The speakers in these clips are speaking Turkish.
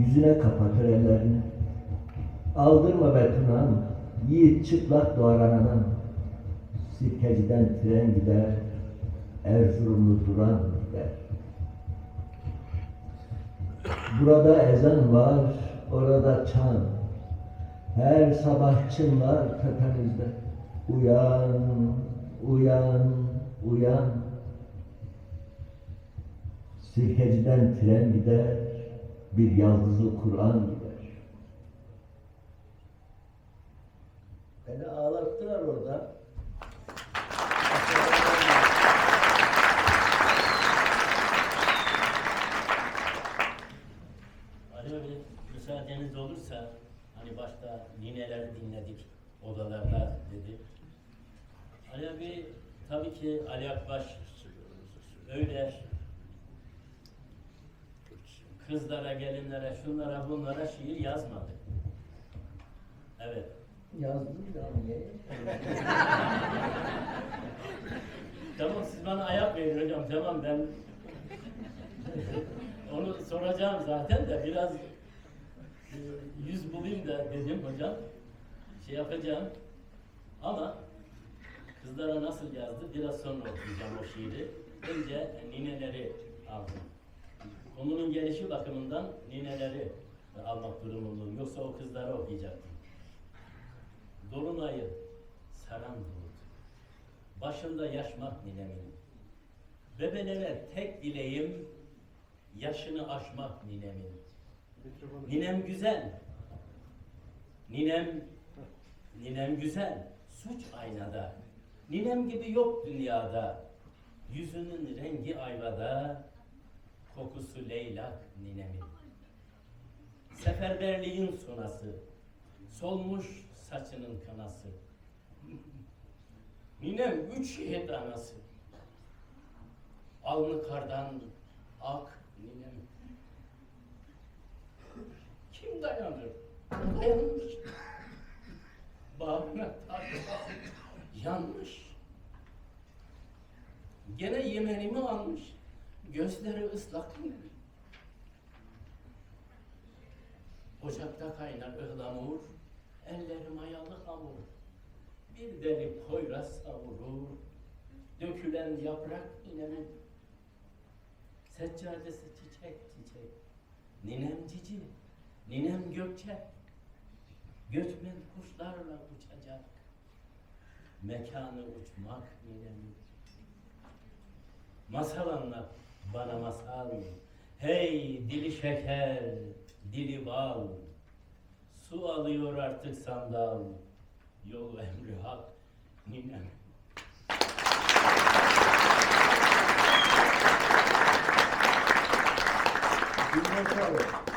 Yüzüne kapatır ellerini. Aldırma be Tuna'm, yiğit çıplak doğar ananam. Sirkeciden tren gider, Erzurumlu duran gider. Burada ezan var, orada çan. Her sabah çınlar tepemizde. Uyan, uyan, uyan. Sirkeciden tren gider, bir yaldızlı Kur'an gider. Beni ağlattılar orada. Ali abi müsaadeniz olursa hani başta nineleri dinledik odalarda dedi. Ali abi tabii ki Ali Akbaş öyle kızlara, gelinlere, şunlara, bunlara şiir yazmadı. Evet. Yazdım ya niye? Tamam siz bana ayak verin hocam. Tamam ben onu soracağım zaten de biraz e, yüz bulayım da dedim hocam. Şey yapacağım. Ama kızlara nasıl yazdı biraz sonra okuyacağım o şiiri. Önce nineleri aldım. Konunun gelişi bakımından nineleri almak durumundayım. Yoksa o kızlara okuyacaktım. Dolunayı saran bulut. Başında yaşmak ninemin. Bebelere tek dileğim yaşını aşmak ninemin. Ninem güzel. Ninem ninem güzel. Suç aynada. Ninem gibi yok dünyada. Yüzünün rengi ayvada. Kokusu leylak ninemin. Seferberliğin sonası. Solmuş saçının kanası. Ninem üç şehit anası. Alnı kardan ak ninem. Kim dayanır? Dayanmış. Bağrına taş yanmış. Gene yemenimi almış. Gözleri ıslak ninem. Ocakta kaynar ıhlamur, elleri mayalı hamur. Bir deli poyraz savurur, dökülen yaprak ninemin. Seccadesi çiçek çiçek, ninem cici, ninem gökçe. Göçmen kuşlarla uçacak, mekanı uçmak ninemin. Masal anlat bana masal, hey dili şeker, dili bal. Su alıyor artık sandal, yol emri hak ninem. Bilmem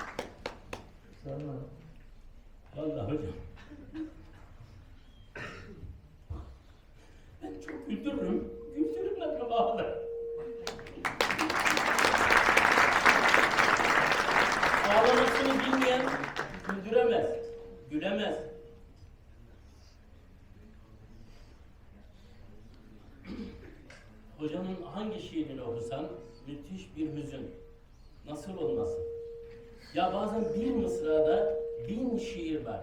Hocanın hangi şiirini okusan müthiş bir hüzün. Nasıl olmasın? Ya bazen bir mısrada bin şiir var.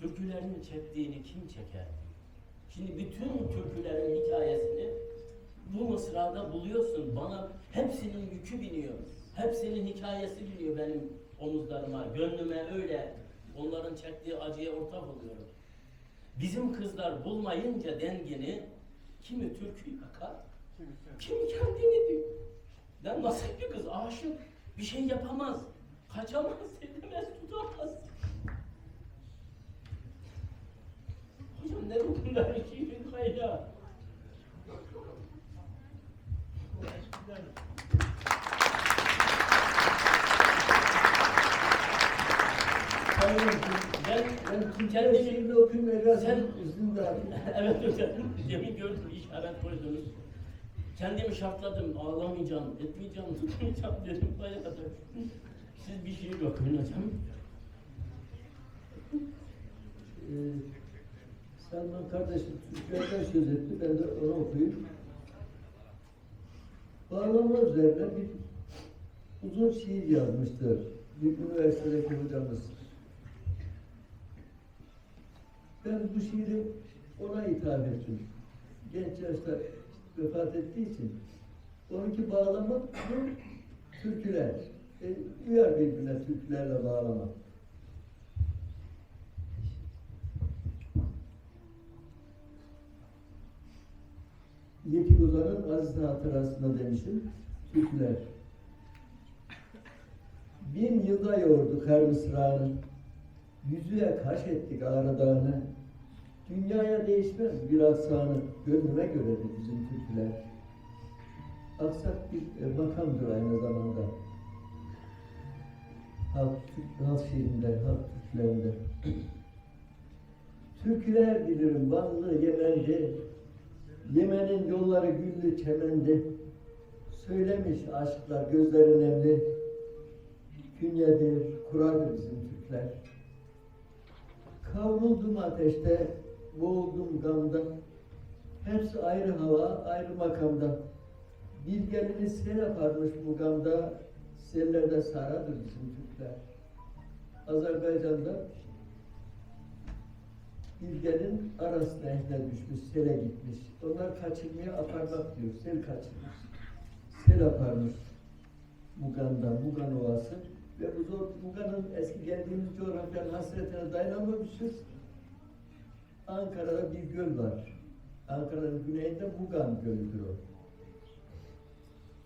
Türkülerin çektiğini kim çeker? Şimdi bütün türkülerin hikayesini bu mısrada buluyorsun. Bana hepsinin yükü biniyor. Hepsinin hikayesi biniyor benim omuzlarıma, gönlüme öyle. Onların çektiği acıya ortak oluyorum. Bizim kızlar bulmayınca dengini kimi türkü yakar, kimi kendini diyor. Lan nasıl bir kız aşık, bir şey yapamaz, kaçamaz, edemez, tutamaz. Hocam ne bu bunlar şiirin kaynağı? Ben, ben, ben Şimdi şimdi okuyayım Evlat Sen- izni ver. evet hocam, demin gördüm işaret koydunuz. Kendimi şartladım, ağlamayacağım, etmeyeceğim, tutmayacağım dedim bayağı da. Siz bir şiir okuyun hocam. Ee, Selman kardeşim Türklerden söz etti. Ben de onu okuyayım. bağlama üzerine bir uzun şiir yazmıştır. Bir üniversitedeki hocamız. Ben bu şiiri ona ithaf ettim. Genç yaşta vefat ettiği için. Onunki bağlama bu türküler. E, uyar birbirine türkülerle bağlama. Yetim Uzan'ın aziz hatırasında demişim. Türküler. Bin yılda yoğurdu kar mısrağını. Yüzüye kaş ettik ağrı. Dünyaya değişmez bir aksanı. Gönlüme göredir bizim türküler. Aksak bir e, makamdır aynı zamanda. Halk, halk şiirinde, halk türkülerinde. Türküler bilirim Vanlı Yemen'de. Yemen'in yolları güllü çemendi. Söylemiş aşıklar gözleri nemli. Künyedir, kurardır bizim Türkler. Kavruldum ateşte, boğuldum gamda. Hepsi ayrı hava, ayrı makamda. Bir gelini sel yaparmış bu gamda. Sellerde saradır bizim Türkler. Azerbaycan'da bir gelin arasına ehne düşmüş, sele gitmiş. Onlar kaçırmaya aparmak diyor, sel kaçırmış. Sel aparmış Mugan'da, Mugan Ovası. Ve bu zor, Mugan'ın eski geldiğimiz coğrafyanın hasretine dayanamamışız. Ankara'da bir göl var. Ankara'nın güneyinde Mugan Gölü'dür o.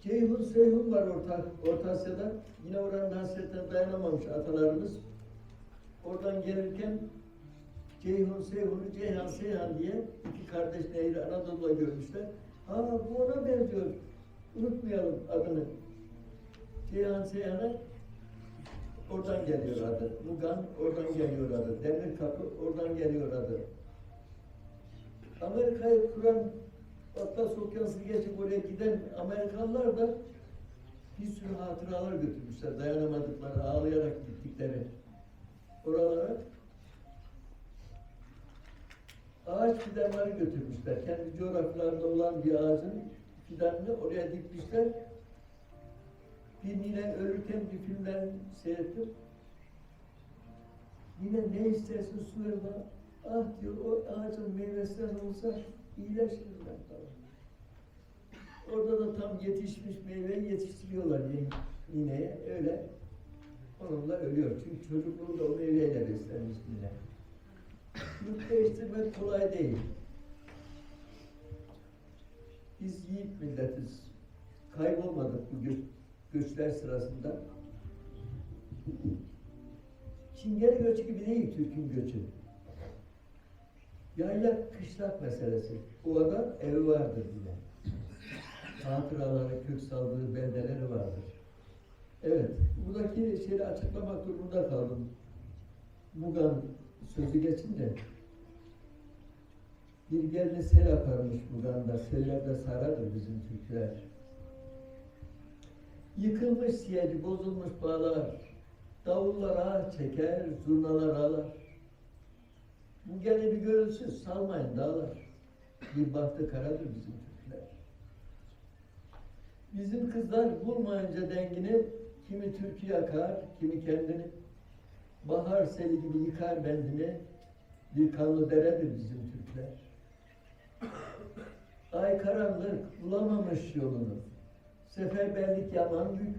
Ceyhun Seyhun var Orta, Orta Asya'da. Yine oranın hasretine dayanamamış atalarımız. Oradan gelirken Ceyhun Seyhun'u Ceyhan Seyhan diye iki kardeş nehri Anadolu'da görmüşler. Ha bu ona benziyor. Unutmayalım adını. Ceyhan Seyhan'a oradan geliyor adı. Mugan oradan geliyor adı. Demir Kapı oradan geliyor adı. Amerika'yı kuran Atlas Okyanusu geçip oraya giden Amerikalılar da bir sürü hatıralar götürmüşler. Dayanamadıkları, ağlayarak gittikleri oralara ağaç fidanları götürmüşler. Kendi coğrafyalarında olan bir ağacın fidanını oraya dikmişler. Bir nine ölürken bir filmden seyrettim. Yine ne istersin su ver bana. Ah diyor o ağacın meyvesinden olsa iyileşirim ben. Orada da tam yetişmiş meyveyi yetiştiriyorlar yine- nineye. Öyle onunla ölüyor. Çünkü çocukluğunda o meyveyle beslenmiş nine. Yurt değiştirmek kolay değil. Biz yiğit milletiz. Kaybolmadık bu gö- göçler sırasında. Çingene göçü gibi değil Türk'ün göçü. Yaylak kışlak meselesi. Ovada evi vardır yine. Hatıraları, kök saldığı beldeleri vardır. Evet, buradaki şeyi açıklamak durumunda kaldım. Mugan sözü geçince bir geldi sel yaparmış Mugan'da, sellerde saradır bizim Türkler. Yıkılmış siyeci, bozulmuş bağlar, davullar ağır çeker, zurnalar ağlar. Bu gene bir görülsün, salmayın dağlar. Bir bahtı karadır bizim Türkler. Bizim kızlar bulmayınca dengini, kimi türkü yakar, kimi kendini. Bahar seli gibi yıkar bendini, bir kanlı deredir bizim Türkler. Ay karanlık bulamamış yolunu, seferberlik yaman yük